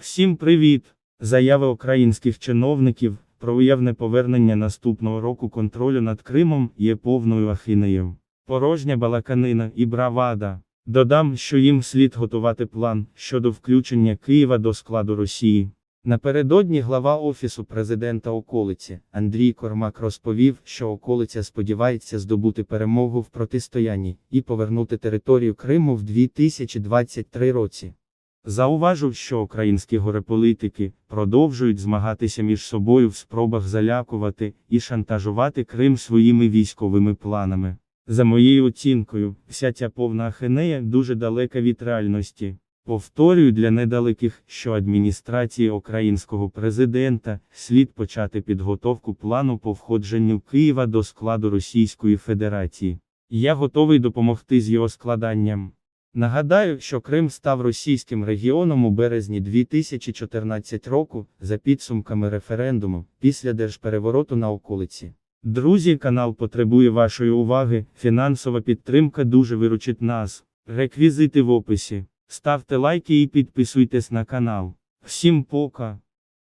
Всім привіт! Заяви українських чиновників про уявне повернення наступного року контролю над Кримом є повною ахінею. Порожня балаканина і бравада. Додам, що їм слід готувати план щодо включення Києва до складу Росії. Напередодні глава Офісу президента околиці Андрій Кормак розповів, що околиця сподівається здобути перемогу в протистоянні і повернути територію Криму в 2023 році. Зауважив, що українські гореполітики продовжують змагатися між собою в спробах залякувати і шантажувати Крим своїми військовими планами. За моєю оцінкою, вся ця повна ахинея дуже далека від реальності. Повторюю для недалеких, що адміністрації українського президента слід почати підготовку плану по входженню Києва до складу Російської Федерації. Я готовий допомогти з його складанням. Нагадаю, що Крим став російським регіоном у березні 2014 року, за підсумками референдуму, після держперевороту на околиці. Друзі, канал потребує вашої уваги, фінансова підтримка дуже виручить нас. Реквізити в описі. Ставте лайки і підписуйтесь на канал. Всім пока!